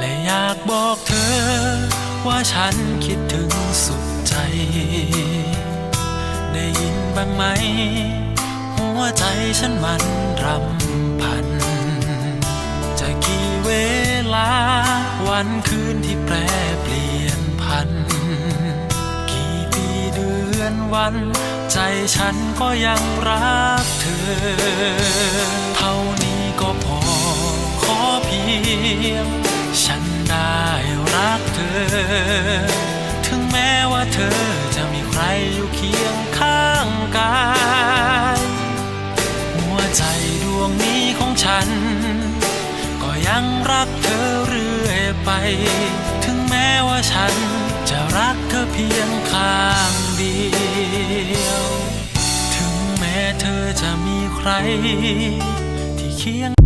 และอยากบอกเธอ ว่าฉันคิดถึงสุดใจ ได้ยินบ้างไหม หัวใจฉันมันรำพัน จะกี่เวลา วันคืนที่แปรเปลี่ยนพัน กี่ปีเดือนวัน ใจฉันก็ยังรักเธอ เท่านี้ก็พอ ขอเพียง อ ถึงแม้ว่าเธอจะมีใครอยู่เคียงข้างกาย หัวใจดวงนี้ของฉัน ก็ยังรักเธอเรื่อยไป ถึงแม้ว่าฉันจะรักเธอเพียงข้างเดียว ถึงแม้เธอจะมีใคร ที่เคียง